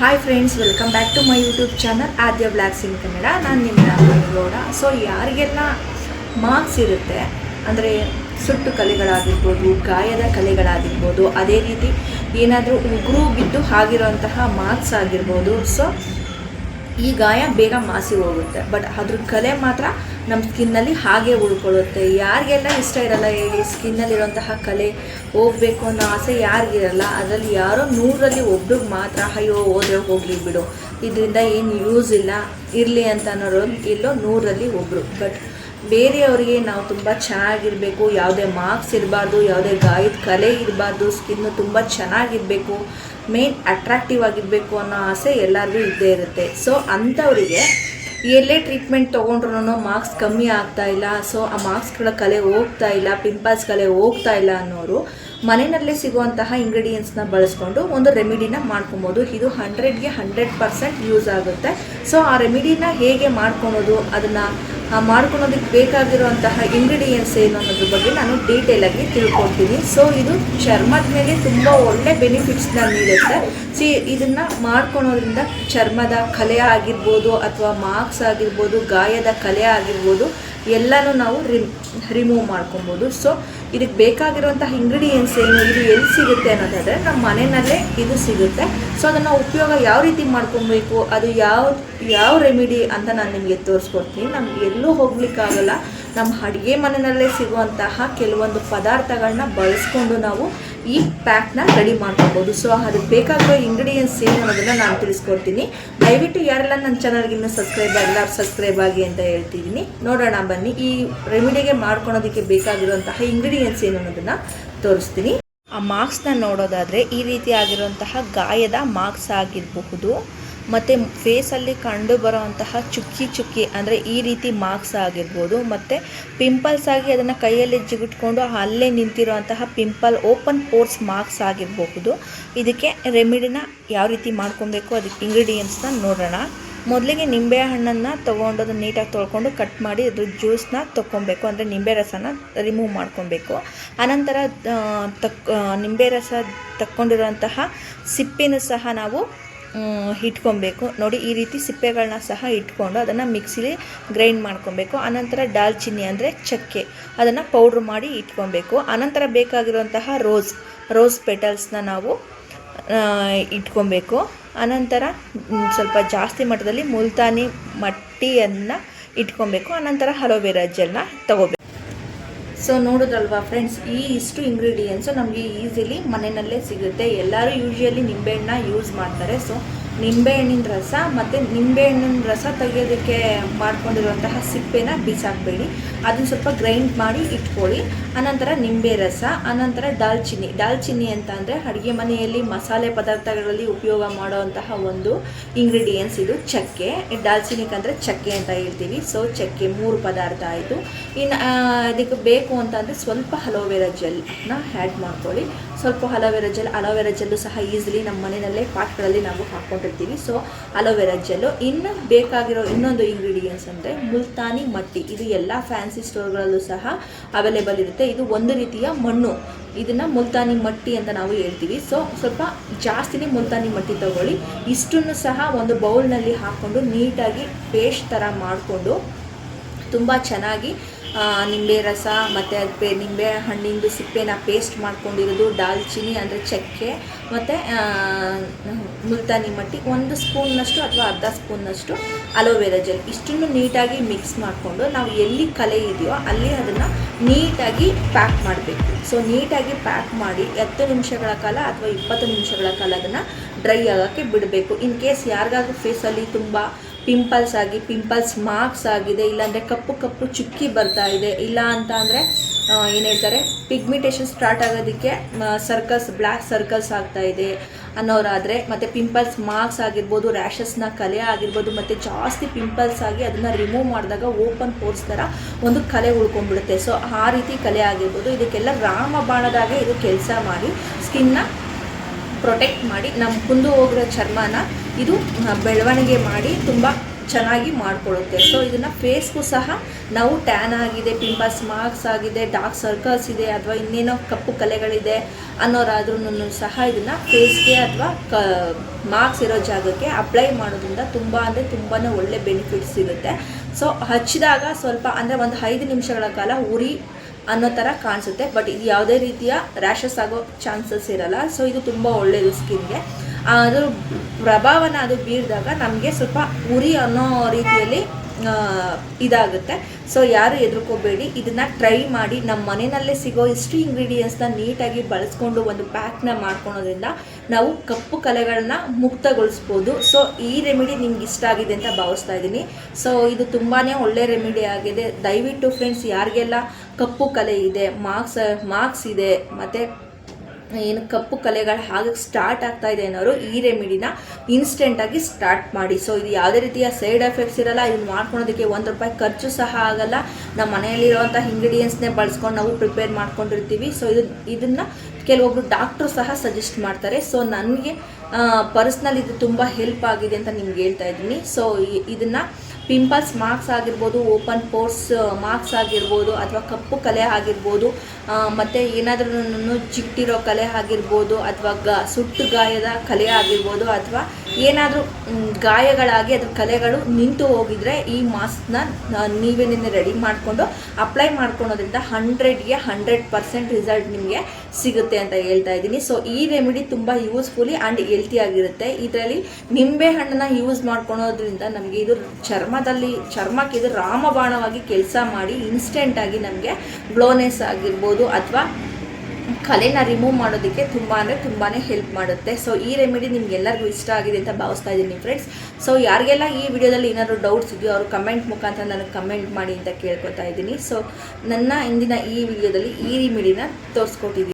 Hi friends welcome back to my YouTube channel Aadya vlogs in Kannada ನಾನು ನಿಮ್ಮ Gowda so ಯಾರಿಗೆಲ್ಲ marks ಇರುತ್ತೆ, ಅಂದರೆ ಸುಟ್ಟು ಕಲೆಗಳಾಗಿರ್ಬೋದು, ಗಾಯದ ಕಲೆಗಳಾಗಿರ್ಬೋದು, ಅದೇ ರೀತಿ ಏನಾದರೂ ಉಗುರು ಬಿದ್ದು ಆಗಿರೋಂತಹ ಮಾರ್ಕ್ಸ್ ಆಗಿರ್ಬೋದು. ಸೊ ಈ ಗಾಯ ಬೇಗ ಮಾಸಿ ಹೋಗುತ್ತೆ. ಬಟ್ ಅದ್ರ ಕಲೆ ಮಾತ್ರ ನಮ್ಮ ಸ್ಕಿನ್ನಲ್ಲಿ ಹಾಗೆ ಉಳ್ಕೊಳ್ಳುತ್ತೆ. ಯಾರಿಗೆಲ್ಲ ಇಷ್ಟ ಇರಲ್ಲ ಹೇಳಿ ಸ್ಕಿನ್ನಲ್ಲಿರುವಂತಹ ಕಲೆ, ಹೋಗಬೇಕು ಅನ್ನೋ ಆಸೆ ಯಾರಿಗಿರಲ್ಲ ಅದರಲ್ಲಿ ಯಾರೋ ನೂರರಲ್ಲಿ ಒಬ್ರಿಗೆ ಮಾತ್ರ ಅಯ್ಯೋ ಹೋದ್ರೆ ಹೋಗಲಿ ಬಿಡು. ಇದರಿಂದ ಏನು ಯೂಸ್ ಇಲ್ಲ. ಇರಲಿ ಅಂತ ಅನ್ನೋರು ಇಲ್ಲೋ ನೂರಲ್ಲಿ ಒಬ್ಬರು ಬಟ್ ಬೇರೆಯವರಿಗೆ ನಾವು ತುಂಬ ಚೆನ್ನಾಗಿರಬೇಕು, ಯಾವುದೇ ಮಾರ್ಕ್ಸ್ ಇರಬಾರ್ದು, ಯಾವುದೇ ಗಾಯದ ಕಲೆ ಇರಬಾರ್ದು ಸ್ಕಿನ್ನು ತುಂಬ ಚೆನ್ನಾಗಿರಬೇಕು ಮೇನ್ ಅಟ್ರಾಕ್ಟಿವ್ ಆಗಿರಬೇಕು ಅನ್ನೋ ಆಸೆ ಎಲ್ಲರಿಗೂ ಇದ್ದೇ ಇರುತ್ತೆ. ಸೊ ಅಂಥವರಿಗೆ ಎಲ್ಲೇ ಟ್ರೀಟ್ಮೆಂಟ್ ತೊಗೊಂಡ್ರು ಮಾರ್ಕ್ಸ್ ಕಮ್ಮಿ ಆಗ್ತಾ ಇಲ್ಲ ಸೊ ಆ ಮಾರ್ಕ್ಸ್ಗಳ ಕಲೆ ಹೋಗ್ತಾ ಇಲ್ಲ ಪಿಂಪಲ್ಸ್ ಕಲೆ ಹೋಗ್ತಾ ಇಲ್ಲ ಅನ್ನೋರು ಮನೆಯಲ್ಲೇ ಸಿಗುವಂತಹ ಇಂಗ್ರೀಡಿಯೆಂಟ್ಸ್ನ ಬಳಸ್ಕೊಂಡು ಒಂದು ರೆಮಿಡಿನ ಮಾಡ್ಕೊಬೋದು. ಇದು ಹಂಡ್ರೆಡ್ಗೆ ಹಂಡ್ರೆಡ್ ಪರ್ಸೆಂಟ್ ಯೂಸ್ ಆಗುತ್ತೆ. ಸೊ ಆ ರೆಮಿಡಿನ ಹೇಗೆ ಮಾಡ್ಕೊಳೋದು, ಅದನ್ನು ಮಾಡ್ಕೊಳೋದಕ್ಕೆ ಬೇಕಾಗಿರುವಂತಹ ಇಂಗ್ರೀಡಿಯೆಂಟ್ಸ್ ಏನು ಅನ್ನೋದ್ರ ಬಗ್ಗೆ ನಾನು ಡೀಟೇಲಾಗಿ ತಿಳ್ಕೊಡ್ತೀನಿ ಸೊ ಇದು ಚರ್ಮದ ಮೇಲೆ ತುಂಬ ಒಳ್ಳೆ ಬೆನಿಫಿಟ್ಸ್ನ ನೀಡುತ್ತೆ. ಸಿ ಇದನ್ನು ಮಾಡ್ಕೊಳೋದ್ರಿಂದ ಚರ್ಮದ ಕಲೆ ಆಗಿರ್ಬೋದು ಅಥವಾ ಮಾರ್ಕ್ಸ್ ಆಗಿರ್ಬೋದು, ಗಾಯದ ಕಲೆ ಆಗಿರ್ಬೋದು, ಎಲ್ಲನೂ ನಾವು ರಿಮ್ ರಿಮೂವ್ ಮಾಡ್ಕೊಬೋದು ಸೊ ಇದಕ್ಕೆ ಬೇಕಾಗಿರುವಂತಹ ಇಂಗ್ರೀಡಿಯೆಂಟ್ಸ್ ಏನು, ಇದು ಎಲ್ಲಿ ಸಿಗುತ್ತೆ ಅನ್ನೋದಾದರೆ ನಮ್ಮ ಮನೆಯಲ್ಲೇ ಇದು ಸಿಗುತ್ತೆ. ಸೊ ಅದನ್ನು ಉಪಯೋಗ ಯಾವ ರೀತಿ ಮಾಡ್ಕೊಬೇಕು, ಅದು ಯಾವ ಯಾವ ರೆಮಿಡಿ ಅಂತ ನಾನು ನಿಮಗೆ ತೋರಿಸ್ಕೊಡ್ತೀನಿ. ನಮ್ಗೆ ಎಲ್ಲೂ ಹೋಗ್ಲಿಕ್ಕಾಗಲ್ಲ. ನಮ್ಮ ಅಡುಗೆ ಮನೆಯಲ್ಲೇ ಸಿಗುವಂತಹ ಕೆಲವೊಂದು ಪದಾರ್ಥಗಳನ್ನ ಬಳಸ್ಕೊಂಡು ನಾವು ಈ ಪ್ಯಾಕ್ನ ರೆಡಿ ಮಾಡ್ಕೊಬೋದು. ಸೊ ಅದಕ್ಕೆ ಬೇಕಾಗಿರೋ ಇಂಗ್ರೀಡಿಯೆಂಟ್ಸ್ ಏನು ಅನ್ನೋದನ್ನು ನಾನು ತಿಳಿಸ್ಕೊಡ್ತೀನಿ. ದಯವಿಟ್ಟು ಯಾರೆಲ್ಲ ನನ್ನ ಚಾನಲ್ಗೆ ಇನ್ನೂ ಸಬ್ಸ್ಕ್ರೈಬ್ ಆಗಿಲ್ಲ ಸಬ್ಸ್ಕ್ರೈಬ್ ಆಗಿ ಅಂತ ಹೇಳ್ತಿದ್ದೀನಿ. ನೋಡೋಣ, ಬನ್ನಿ. ಈ ರೆಮಿಡಿಗೆ ಮಾಡ್ಕೊಳೋದಕ್ಕೆ ಬೇಕಾಗಿರುವಂತಹ ಇಂಗ್ರೀಡಿಯೆಂಟ್ಸ್ ಏನು ಅನ್ನೋದನ್ನು ತೋರಿಸ್ತೀನಿ. ಆ ಮಾರ್ಕ್ಸ್ನ ನೋಡೋದಾದರೆ ಈ ರೀತಿ ಆಗಿರುವಂತಹ ಗಾಯದ ಮಾರ್ಕ್ಸ್ ಆಗಿರಬಹುದು. ಮತ್ತು ಫೇಸಲ್ಲಿ ಕಂಡು ಬರೋವಂತಹ ಚುಕ್ಕಿ ಚುಕ್ಕಿ ಅಂದರೆ ಈ ರೀತಿ ಮಾರ್ಕ್ಸ್ ಆಗಿರ್ಬೋದು. ಮತ್ತು ಪಿಂಪಲ್ಸ್ ಆಗಿ ಅದನ್ನು ಕೈಯಲ್ಲಿ ಜಿಗಿಟ್ಕೊಂಡು ಅಲ್ಲೇ ನಿಂತಿರುವಂತಹ ಪಿಂಪಲ್ ಓಪನ್ ಪೋರ್ಸ್ ಮಾರ್ಕ್ಸ್ ಆಗಿರಬಹುದು. ಇದಕ್ಕೆ ರೆಮಿಡಿನ ಯಾವ ರೀತಿ ಮಾಡ್ಕೊಬೇಕು ಅದಕ್ಕೆ ಇಂಗ್ರೀಡಿಯೆಂಟ್ಸ್ನ ನೋಡೋಣ. ಮೊದಲಿಗೆ ನಿಂಬೆ ಹಣ್ಣನ್ನು ತೊಗೊಂಡು ಅದನ್ನು ನೀಟಾಗಿ ತೊಳ್ಕೊಂಡು ಕಟ್ ಮಾಡಿ ಅದ್ರ ಜ್ಯೂಸ್ನ ತೊಗೊಬೇಕು ಅಂದರೆ ನಿಂಬೆ ರಸನ ರಿಮೂವ್ ಮಾಡ್ಕೊಬೇಕು. ಆನಂತರ ಆ, ತಕ್ ನಿಂಬೆ ರಸ ತಕ್ಕೊಂಡಿರುವಂತಹ ಸಿಪ್ಪಿನೂ ಸಹ ನಾವು ಇಟ್ಕೊಬೇಕು. ನೋಡಿ, ಈ ರೀತಿ ಸಿಪ್ಪೆಗಳನ್ನ ಸಹ ಇಟ್ಕೊಂಡು ಅದನ್ನು ಮಿಕ್ಸಿಲಿ ಗ್ರೈಂಡ್ ಮಾಡ್ಕೊಬೇಕು. ಆನಂತರ ದಾಲ್ಚಿನ್ನಿ ಅಂದರೆ ಚಕ್ಕೆ. ಅದನ್ನು ಪೌಡ್ರ್ ಮಾಡಿ ಇಟ್ಕೊಬೇಕು. ಆನಂತರ ಬೇಕಾಗಿರುವಂತಹ ರೋಸ್ ರೋಸ್ ಪೆಟಲ್ಸ್ನ ನಾವು ಇಟ್ಕೊಬೇಕು. ಅನಂತರ ಸ್ವಲ್ಪ ಜಾಸ್ತಿ ಮಟ್ಟದಲ್ಲಿ ಮುಲ್ತಾನಿ ಮಟ್ಟಿಯನ್ನು ಇಟ್ಕೊಬೇಕು. ಆನಂತರ ಹಲೋವೆರಾ ಜೆಲ್ನ ತಗೋಬೇಕು. ಸೊ ನೋಡೋದಲ್ವಾ ಫ್ರೆಂಡ್ಸ್ ಈ ಇಷ್ಟು ಇಂಗ್ರೀಡಿಯೆಂಟ್ಸು ನಮಗೆ ಈಸಿಲಿ ಮನೆಯಲ್ಲೇ ಸಿಗುತ್ತೆ. ಎಲ್ಲರೂ ಯೂಶ್ವಲಿ ನಿಂಬೆಹಣ್ಣ ಯೂಸ್ ಮಾಡ್ತಾರೆ. ಸೊ ನಿಂಬೆಹಣ್ಣಿನ ರಸ ಮತ್ತು ನಿಂಬೆಹಣ್ಣಿನ ರಸ ತೆಗೆಯೋದಕ್ಕೆ ಮಾಡ್ಕೊಂಡಿರುವಂತಹ ಸಿಪ್ಪೆನ ಬೀಸಾಕಬೇಡಿ. ಅದನ್ನು ಸ್ವಲ್ಪ ಗ್ರೈಂಡ್ ಮಾಡಿ ಇಟ್ಕೊಳ್ಳಿ. ಅನಂತರ ನಿಂಬೆ ರಸ, ಅನಂತರ ದಾಲ್ಚಿನ್ನಿ. ದಾಲ್ಚಿನ್ನಿ ಅಂತ ಅಂದರೆ ಅಡುಗೆ ಮನೆಯಲ್ಲಿ ಮಸಾಲೆ ಪದಾರ್ಥಗಳಲ್ಲಿ ಉಪಯೋಗ ಮಾಡುವಂತಹ ಒಂದು ಇಂಗ್ರೀಡಿಯೆಂಟ್ಸ್ ಇದು ಚಕ್ಕೆ. ಅಂದರೆ ಚಕ್ಕೆ ಅಂತ ಹೇಳ್ತೀವಿ. ಸೊ ಚಕ್ಕೆ ಮೂರು ಪದಾರ್ಥ ಆಯಿತು. ಇನ್ನು ಅದಕ್ಕೆ ಬೇಕು ಅಂತಂದರೆ ಸ್ವಲ್ಪ ಅಲೋವೆರಾ ಜೆಲ್ನ ಆ್ಯಡ್ ಮಾಡ್ಕೊಳ್ಳಿ. ಸ್ವಲ್ಪ aloe vera gel, aloe vera gel ಸಹ ಈಸಿಲಿ ನಮ್ಮ ಮನೆಯಲ್ಲೇ ಪಾಟ್ಗಳಲ್ಲಿ ನಾವು ಹಾಕ್ಕೊಂಡಿರ್ತೀವಿ. ಸೊ ಅಲೋವೆರಾ ಜೆಲ್ಲು ಇನ್ನು ಬೇಕಾಗಿರೋ ಇನ್ನೊಂದು ಇಂಗ್ರೀಡಿಯೆಂಟ್ಸ್ ಅಂದರೆ ಮುಲ್ತಾನಿ ಮಟ್ಟಿ. ಇದು ಎಲ್ಲ ಫ್ಯಾನ್ಸಿ ಸ್ಟೋರ್ಗಳಲ್ಲೂ ಸಹ ಅವೈಲೇಬಲ್ ಇರುತ್ತೆ. ಇದು ಒಂದು ರೀತಿಯ ಮಣ್ಣು. ಇದನ್ನು ಮುಲ್ತಾನಿ ಮಟ್ಟಿ ಅಂತ ನಾವು ಹೇಳ್ತೀವಿ. ಸೊ ಸ್ವಲ್ಪ ಜಾಸ್ತಿನೇ ಮುಲ್ತಾನಿ ಮಟ್ಟಿ ತಗೊಳ್ಳಿ. ಇಷ್ಟನ್ನು ಸಹ ಒಂದು ಬೌಲ್ನಲ್ಲಿ ಹಾಕ್ಕೊಂಡು ನೀಟಾಗಿ ಪೇಸ್ಟ್ ಥರ ಮಾಡಿಕೊಂಡು ತುಂಬ ಚೆನ್ನಾಗಿ ನಿಂಬೆ ರಸ, ಮತ್ತು ಅದು ನಿಂಬೆ ಹಣ್ಣಿಂದು ಸಿಪ್ಪೆನ ಪೇಸ್ಟ್ ಮಾಡ್ಕೊಂಡಿರೋದು ದಾಲ್ಚಿನ್ನಿ ಅಂದರೆ ಚಕ್ಕೆ, ಮತ್ತು ಮುಲ್ತಾನಿ ಮಟ್ಟಿ ಒಂದು ಸ್ಪೂನ್ನಷ್ಟು ಅಥವಾ ಅರ್ಧ ಸ್ಪೂನ್ನಷ್ಟು ಅಲೋವೆರಾ ಜೆಲ್ ಇಷ್ಟನ್ನು ನೀಟಾಗಿ ಮಿಕ್ಸ್ ಮಾಡಿಕೊಂಡು ನಾವು ಎಲ್ಲಿ ಕಲೆ ಇದೆಯೋ ಅಲ್ಲಿ ಅದನ್ನು ನೀಟಾಗಿ ಪ್ಯಾಕ್ ಮಾಡಬೇಕು. ಸೊ ನೀಟಾಗಿ ಪ್ಯಾಕ್ ಮಾಡಿ ಹತ್ತು ನಿಮಿಷಗಳ ಕಾಲ ಅಥವಾ ಇಪ್ಪತ್ತು ನಿಮಿಷಗಳ ಕಾಲ ಅದನ್ನು ಡ್ರೈ ಆಗೋಕ್ಕೆ ಬಿಡಬೇಕು. ಇನ್ ಕೇಸ್ ಯಾರಿಗಾದ್ರೂ ಫೇಸಲ್ಲಿ ತುಂಬ ಪಿಂಪಲ್ಸ್ ಆಗಿ ಪಿಂಪಲ್ಸ್ ಮಾರ್ಕ್ಸ್ ಆಗಿದೆ, ಇಲ್ಲಾಂದರೆ ಕಪ್ಪು ಕಪ್ಪು ಚುಕ್ಕಿ ಬರ್ತಾ ಇದೆ. ಇಲ್ಲ ಅಂತ ಅಂದರೆ ಏನು ಹೇಳ್ತಾರೆ? ಪಿಗ್ಮಿಟೇಷನ್ ಸ್ಟಾರ್ಟ್ ಆಗೋದಕ್ಕೆ ಸರ್ಕಲ್ಸ್ ಬ್ಲ್ಯಾಕ್ ಸರ್ಕಲ್ಸ್ ಆಗ್ತಾ ಇದೆ ಅನ್ನೋರಾದರೆ, ಮತ್ತು ಪಿಂಪಲ್ಸ್ ಮಾರ್ಕ್ಸ್ ಆಗಿರ್ಬೋದು ರ್ಯಾಷಸ್ನ ಕಲೆ ಆಗಿರ್ಬೋದು, ಮತ್ತು ಜಾಸ್ತಿ ಪಿಂಪಲ್ಸ್ ಆಗಿ ಅದನ್ನು ರಿಮೂವ್ ಮಾಡಿದಾಗ ಓಪನ್ ಪೋರ್ಸ್ ಥರ ಒಂದು ಕಲೆ ಉಳ್ಕೊಂಡ್ಬಿಡುತ್ತೆ. ಸೊ ಆ ರೀತಿ ಕಲೆ ಆಗಿರ್ಬೋದು. ಇದಕ್ಕೆಲ್ಲ ರಾಮಬಾಣದಾಗೆ ಇದು ಕೆಲಸ ಮಾಡಿ ಸ್ಕಿನ್ನ ಪ್ರೊಟೆಕ್ಟ್ ಮಾಡಿ ನಮ್ಮ ಕುಂದು ಹೋಗಿರೋ ಚರ್ಮನ ಇದು ಬೆಳವಣಿಗೆ ಮಾಡಿ ತುಂಬ ಚೆನ್ನಾಗಿ ಮಾಡಿಕೊಡುತ್ತೆ ಸೊ ಇದನ್ನು ಫೇಸ್ಗೂ ಸಹ ನಾವು ಟ್ಯಾನ್ ಆಗಿದೆ ಪಿಂಪಲ್ಸ್ ಮಾರ್ಕ್ಸ್ ಆಗಿದೆ ಡಾರ್ಕ್ ಸರ್ಕಲ್ಸ್ ಇದೆ, ಅಥವಾ ಇನ್ನೇನೋ ಕಪ್ಪು ಕಲೆಗಳಿದೆ ಅನ್ನೋರಾದ್ರೂ ಸಹ ಇದನ್ನು ಫೇಸ್ಗೆ ಅಥವಾ ಕ ಮಾರ್ಕ್ಸ್ ಇರೋ ಜಾಗಕ್ಕೆ ಅಪ್ಲೈ ಮಾಡೋದ್ರಿಂದ ತುಂಬ ಅಂದರೆ ತುಂಬಾ ಒಳ್ಳೆ ಬೆನಿಫಿಟ್ಸ್ ಸಿಗುತ್ತೆ. ಸೊ ಹಚ್ಚಿದಾಗ ಸ್ವಲ್ಪ ಅಂದರೆ ಒಂದು ಐದು ನಿಮಿಷಗಳ ಕಾಲ ಉರಿ ಅನ್ನೋ ಥರ ಕಾಣಿಸುತ್ತೆ. ಬಟ್ ಇದು ಯಾವುದೇ ರೀತಿಯ ರ್ಯಾಷಸ್ ಆಗೋ ಚಾನ್ಸಸ್ ಇರಲ್ಲ. ಸೊ ಇದು ತುಂಬ ಒಳ್ಳೆಯದು ಸ್ಕಿನ್ಗೆ. ಅದ್ರ ಪ್ರಭಾವನ ಅದು ಬೀರಿದಾಗ ನಮಗೆ ಸ್ವಲ್ಪ ಉರಿ ಅನ್ನೋ ರೀತಿಯಲ್ಲಿ ಇದಾಗುತ್ತೆ. ಸೊ ಯಾರು ಎದುರ್ಕೋಬೇಡಿ ಇದನ್ನು ಟ್ರೈ ಮಾಡಿ. ನಮ್ಮ ಮನೆಯಲ್ಲೇ ಸಿಗೋ ಇಷ್ಟು ಇಂಗ್ರೀಡಿಯೆಂಟ್ಸ್ನ ನೀಟಾಗಿ ಬಳಸ್ಕೊಂಡು ಒಂದು ಪ್ಯಾಕ್ನ ಮಾಡ್ಕೊಳೋದ್ರಿಂದ ನಾವು ಕಪ್ಪು ಕಲೆಗಳನ್ನ ಮುಕ್ತಗೊಳಿಸ್ಬೋದು. ಸೊ ಈ ರೆಮಿಡಿ ನಿಮ್ಗೆ ಇಷ್ಟ ಆಗಿದೆ ಅಂತ ಭಾವಿಸ್ತಾ ಇದ್ದೀನಿ. ಸೊ ಇದು ತುಂಬಾ ಒಳ್ಳೆ ರೆಮಿಡಿ ಆಗಿದೆ. ದಯವಿಟ್ಟು ಫ್ರೆಂಡ್ಸ್ ಯಾರಿಗೆಲ್ಲ ಕಪ್ಪು ಕಲೆ ಇದೆ ಮಾರ್ಕ್ಸ್ ಮಾರ್ಕ್ಸ್ ಇದೆ, ಮತ್ತು ಏನು ಕಪ್ಪು ಕಲೆಗಳು ಹಾಗೆ ಸ್ಟಾರ್ಟ್ ಆಗ್ತಾ ಇದೆ ಅನ್ನೋರು ಈ ರೆಮಿಡಿನ ಇನ್ಸ್ಟೆಂಟಾಗಿ ಸ್ಟಾರ್ಟ್ ಮಾಡಿ. ಸೊ ಇದು ಯಾವುದೇ ರೀತಿಯ ಸೈಡ್ ಎಫೆಕ್ಟ್ಸ್ ಇರಲ್ಲ, ಇದನ್ನ ಮಾಡ್ಕೊಳೋದಕ್ಕೆ ಒಂದು ರೂಪಾಯಿ ಖರ್ಚು ಸಹ ಆಗಲ್ಲ. ನಮ್ಮ ಮನೆಯಲ್ಲಿರುವಂಥ ಇಂಗ್ರೀಡಿಯೆಂಟ್ಸ್ನೇ ಬಳಸ್ಕೊಂಡು ನಾವು ಪ್ರಿಪೇರ್ ಮಾಡ್ಕೊಂಡಿರ್ತೀವಿ. ಸೊ ಇದು, ಇದನ್ನು ಕೆಲವೊಬ್ರು ಡಾಕ್ಟ್ರು ಸಹ ಸಜೆಸ್ಟ್ ಮಾಡ್ತಾರೆ. ಸೊ ನನಗೆ ಪರ್ಸ್ನಲ್ ಇದು ತುಂಬ ಹೆಲ್ಪ್ ಆಗಿದೆ ಅಂತ ನಿಮ್ಗೆ ಹೇಳ್ತಾ ಇದ್ದೀನಿ. ಸೊ ಇದನ್ನು ಪಿಂಪಲ್ಸ್ ಮಾರ್ಕ್ಸ್ ಆಗಿರ್ಬೋದು ಓಪನ್ ಪೋರ್ಸ್ ಮಾರ್ಕ್ಸ್ ಆಗಿರ್ಬೋದು ಅಥವಾ ಕಪ್ಪು ಕಲೆ ಆಗಿರ್ಬೋದು ಮತ್ತು ಏನಾದ್ರೂ ಚಿಟ್ಟಿರೋ ಕಲೆ ಆಗಿರ್ಬೋದು ಅಥವಾ ಗ, ಸುಟ್ಟು ಗಾಯದ ಕಲೆ ಆಗಿರ್ಬೋದು ಅಥವಾ ಏನಾದರೂ ಗಾಯಗಳಾಗಿ ಅದ್ರ ಕಲೆಗಳು ನಿಂತು ಹೋಗಿದ್ರೆ ಈ ಮಾಸ್ಕ್ನ ನೀವೇ ನಿನ್ನೆ ರೆಡಿ ಮಾಡಿಕೊಂಡು ಅಪ್ಲೈ ಮಾಡ್ಕೊಳೋದ್ರಿಂದ ಹಂಡ್ರೆಡ್ಗೆ ಹಂಡ್ರೆಡ್ ಪರ್ಸೆಂಟ್ ರಿಸಲ್ಟ್ ನಿಮಗೆ ಸಿಗುತ್ತೆ ಅಂತ ಹೇಳ್ತಾ ಇದ್ದೀನಿ. ಸೊ ಈ ರೆಮಿಡಿ ತುಂಬ ಯೂಸ್ಫುಲಿ ಆ್ಯಂಡ್ ಹೆಲ್ತಿ ಆಗಿರುತ್ತೆ. ಇದರಲ್ಲಿ ನಿಂಬೆ ಹಣ್ಣನ್ನು ಯೂಸ್ ಮಾಡ್ಕೊಳೋದ್ರಿಂದ ನಮಗೆ ಇದು ಚರ್ಮದಲ್ಲಿ, ಚರ್ಮಕ್ಕೆ ಇದು ರಾಮಬಾಣವಾಗಿ ಕೆಲಸ ಮಾಡಿ ಇನ್ಸ್ಟೆಂಟಾಗಿ ನಮಗೆ ಗ್ಲೋನೆಸ್ ಆಗಿರ್ಬೋದು ಅಥವಾ ಕಲೆನ ರಿಮೂವ್ ಮಾಡೋದಕ್ಕೆ ತುಂಬ ಅಂದರೆ ತುಂಬಾ ಹೆಲ್ಪ್ ಮಾಡುತ್ತೆ. ಸೊ ಈ ರೆಮಿಡಿ ನಿಮ್ಗೆಲ್ಲರಿಗೂ ಇಷ್ಟ ಆಗಿದೆ ಅಂತ ಭಾವಿಸ್ತಾ ಇದ್ದೀನಿ ಫ್ರೆಂಡ್ಸ್ ಸೊ ಯಾರಿಗೆಲ್ಲ ಈ ವಿಡಿಯೋದಲ್ಲಿ ಏನಾದರೂ ಡೌಟ್ಸ್ ಇದೆಯೋ ಅವರು ಕಮೆಂಟ್ ಮುಖಾಂತರ ನನಗೆ ಕಮೆಂಟ್ ಮಾಡಿ ಅಂತ ಕೇಳ್ಕೊತಾ ಇದ್ದೀನಿ. ಸೊ ನನ್ನ ಇಂದಿನ ಈ ವಿಡಿಯೋದಲ್ಲಿ ಈ ರೆಮಿಡಿನ ತೋರಿಸ್ಕೊಟ್ಟಿದ್ದೀನಿ